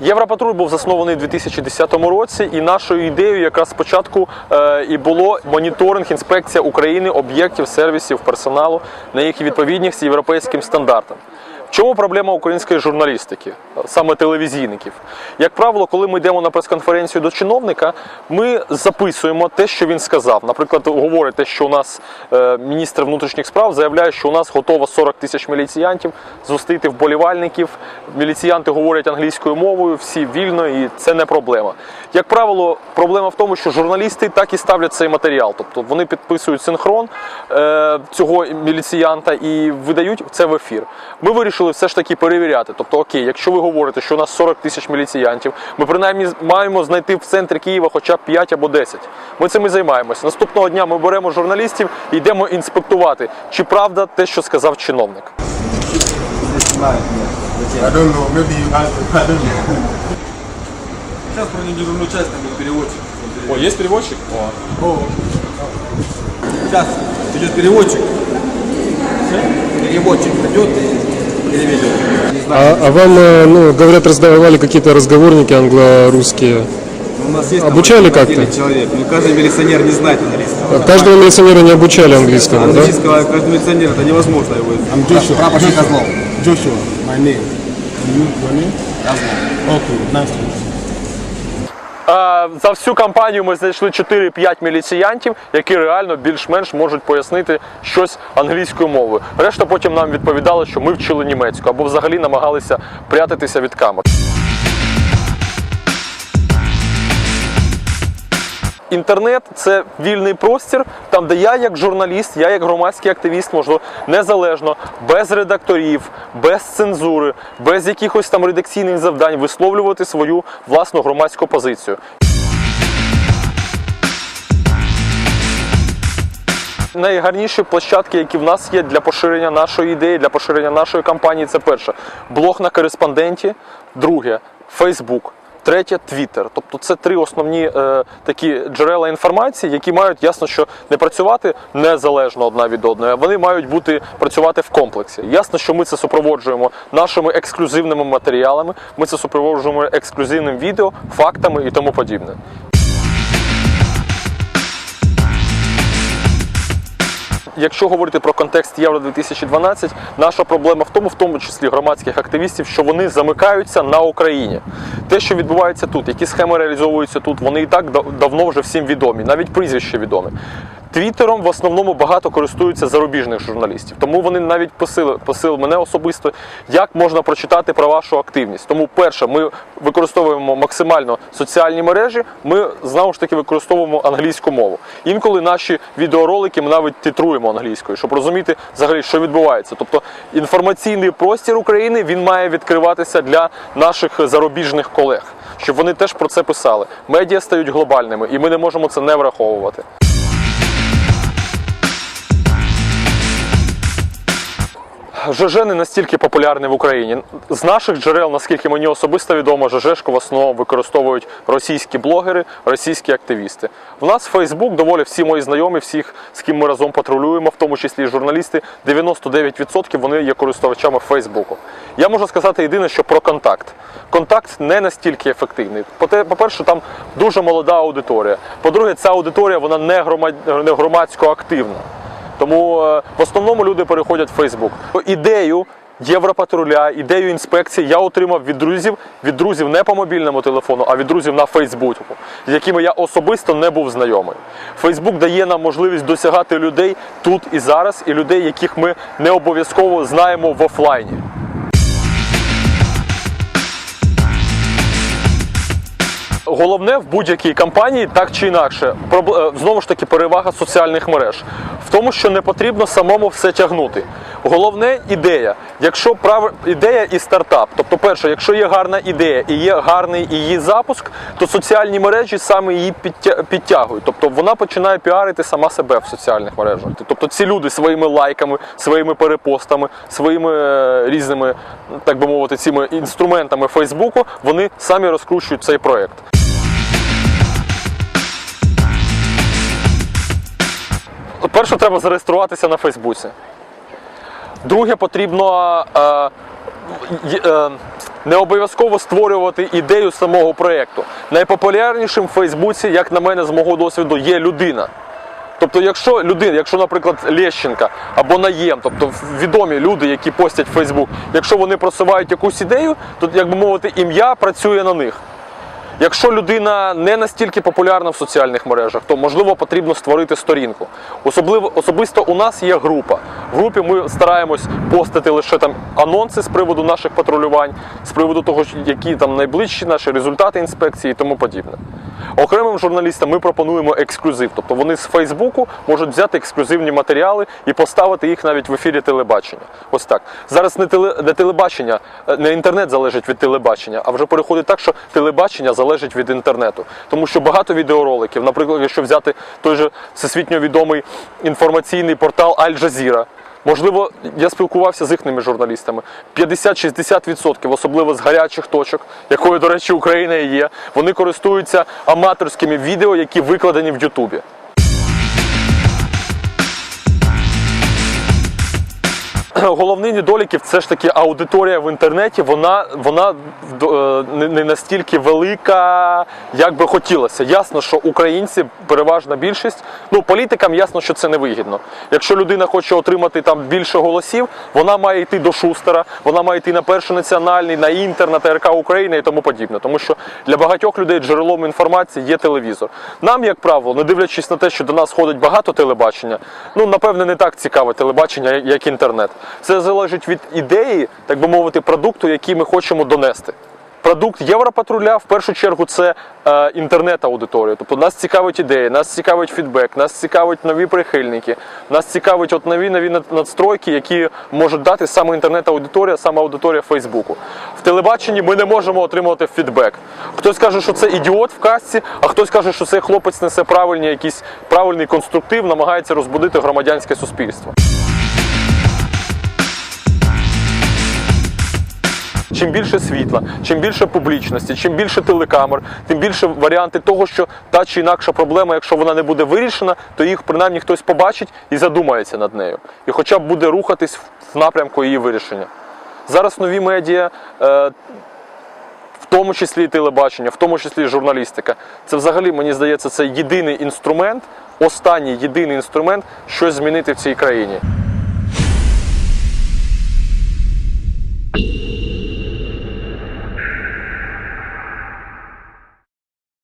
Європатруль був заснований у 2010 році, і нашою ідеєю якраз спочатку е, і було моніторинг, інспекція України об'єктів, сервісів, персоналу на їх відповідність європейським стандартам. Чому проблема української журналістики, саме телевізійників? Як правило, коли ми йдемо на прес-конференцію до чиновника, ми записуємо те, що він сказав. Наприклад, говорить те, що у нас е, міністр внутрішніх справ заявляє, що у нас готово 40 тисяч міліціянтів зустріти вболівальників. Міліціянти говорять англійською мовою, всі вільно, і це не проблема. Як правило, проблема в тому, що журналісти так і ставлять цей матеріал. Тобто вони підписують синхрон е, цього міліціянта і видають це в ефір. Ми вирішили все ж таки перевіряти. Тобто, окей, якщо ви говорите, що у нас 40 тисяч міліціянтів, ми принаймні маємо знайти в центрі Києва хоча б 5 або 10. Ми цим і займаємося. Наступного дня ми беремо журналістів і йдемо інспектувати, чи правда те, що сказав чиновник. Сейчас про недежурную часть там будет переводчик. О, є переводчик? О. Сейчас идет переводчик. Переводчик придет и А, а вам, э, ну, говорят, раздавали какие-то разговорники англо-русские. У нас есть обучали как-то? человек, но каждый милиционер не знает английского. Каждого милиционера не обучали английскому, да? Английского каждый милиционер это невозможно его. I'm Joshua. Joshua. Joshua. My name. You, your name? Okay. Nice to meet you. За всю кампанію ми знайшли 4-5 міліціянтів, які реально більш-менш можуть пояснити щось англійською мовою. Решта потім нам відповідали, що ми вчили німецьку або взагалі намагалися прятатися від камер. Інтернет це вільний простір, там, де я, як журналіст, я як громадський активіст, можу незалежно, без редакторів, без цензури, без якихось там редакційних завдань висловлювати свою власну громадську позицію. Найгарніші площадки, які в нас є для поширення нашої ідеї, для поширення нашої кампанії, це перше блог на кореспонденті, друге Фейсбук. Третє Твіттер. Тобто це три основні е, такі джерела інформації, які мають ясно, що не працювати незалежно одна від одної, вони мають бути працювати в комплексі. Ясно, що ми це супроводжуємо нашими ексклюзивними матеріалами, ми це супроводжуємо ексклюзивним відео, фактами і тому подібне. Якщо говорити про контекст Євро 2012, наша проблема в тому, в тому числі громадських активістів, що вони замикаються на Україні. Те, що відбувається тут, які схеми реалізовуються тут, вони і так дав- давно вже всім відомі, навіть прізвище відоме. Твіттером в основному багато користуються зарубіжних журналістів, тому вони навіть посили, посили мене особисто, як можна прочитати про вашу активність. Тому, перше, ми використовуємо максимально соціальні мережі. Ми знову ж таки використовуємо англійську мову. Інколи наші відеоролики ми навіть титруємо англійською, щоб розуміти взагалі, що відбувається. Тобто інформаційний простір України він має відкриватися для наших зарубіжних колег, щоб вони теж про це писали. Медіа стають глобальними, і ми не можемо це не враховувати. ЖЖ не настільки популярний в Україні. З наших джерел, наскільки мені особисто відомо, ЖЖшку в основному використовують російські блогери, російські активісти. В нас Фейсбук доволі всі мої знайомі, всіх, з ким ми разом патрулюємо, в тому числі і журналісти, 99% вони є користувачами Фейсбуку. Я можу сказати єдине, що про контакт. Контакт не настільки ефективний. По-перше, там дуже молода аудиторія. По-друге, ця аудиторія вона не громадсько активна. Тому е, в основному люди переходять в Фейсбук. Ідею Європатруля, ідею інспекції я отримав від друзів, від друзів не по мобільному телефону, а від друзів на Фейсбуку, з якими я особисто не був знайомий. Фейсбук дає нам можливість досягати людей тут і зараз, і людей, яких ми не обов'язково знаємо в офлайні. Головне в будь-якій кампанії, так чи інакше, е, знову ж таки перевага соціальних мереж в тому, що не потрібно самому все тягнути. Головне ідея. Якщо прав... ідея і стартап, тобто, перше, якщо є гарна ідея і є гарний її запуск, то соціальні мережі саме її підтя- підтягують. Тобто вона починає піарити сама себе в соціальних мережах. Тобто ці люди своїми лайками, своїми перепостами, своїми е, різними, так би мовити, цими інструментами Фейсбуку, вони самі розкручують цей проект. Перше, треба зареєструватися на Фейсбуці. Друге, потрібно е, е, Не обов'язково створювати ідею самого проєкту. Найпопулярнішим в Фейсбуці, як на мене, з мого досвіду, є людина. Тобто, якщо людина, якщо, наприклад, Лещенка або Наєм, тобто відомі люди, які постять Фейсбук, якщо вони просувають якусь ідею, то, як би мовити, ім'я працює на них. Якщо людина не настільки популярна в соціальних мережах, то можливо потрібно створити сторінку. Особливо особисто у нас є група. В групі ми стараємось постити лише там анонси з приводу наших патрулювань, з приводу того, які там найближчі наші результати інспекції і тому подібне. Окремим журналістам ми пропонуємо ексклюзив, тобто вони з Фейсбуку можуть взяти ексклюзивні матеріали і поставити їх навіть в ефірі телебачення. Ось так. Зараз не, теле, не телебачення, е, не інтернет залежить від телебачення, а вже переходить так, що телебачення залежить від інтернету. Тому що багато відеороликів, наприклад, якщо взяти той же всесвітньо відомий інформаційний портал Аль-Джазіра. Можливо, я спілкувався з їхніми журналістами. 50-60%, особливо з гарячих точок, якою, до речі, Україна і є, вони користуються аматорськими відео, які викладені в Ютубі. Головний недоліків це ж таки аудиторія в інтернеті. Вона, вона е, не, настільки велика, як би хотілося. Ясно, що українці переважна більшість. Ну, політикам ясно, що це не вигідно. Якщо людина хоче отримати там більше голосів, вона має йти до Шустера, вона має йти на перший національний, на інтер, на ТРК України і тому подібне. Тому що для багатьох людей джерелом інформації є телевізор. Нам, як правило, не дивлячись на те, що до нас ходить багато телебачення, ну напевне не так цікаве телебачення, як інтернет. Це залежить від ідеї, так би мовити, продукту, який ми хочемо донести. Продукт Європатруля в першу чергу це е, інтернет-аудиторія. Тобто нас цікавить ідеї, нас цікавить фідбек, нас цікавить нові прихильники, нас цікавить от нові нові надстройки, які можуть дати саме інтернет-аудиторія, саме аудиторія Фейсбуку. В телебаченні ми не можемо отримувати фідбек. Хтось каже, що це ідіот в казці, а хтось каже, що цей хлопець несе правильні якісь правильний конструктив, намагається розбудити громадянське суспільство. Чим більше світла, чим більше публічності, чим більше телекамер, тим більше варіанти того, що та чи інакша проблема, якщо вона не буде вирішена, то їх принаймні хтось побачить і задумається над нею. І хоча б буде рухатись в напрямку її вирішення. Зараз нові медіа, е, в тому числі і телебачення, в тому числі і журналістика, це взагалі, мені здається, це єдиний інструмент, останній єдиний інструмент, щось змінити в цій країні.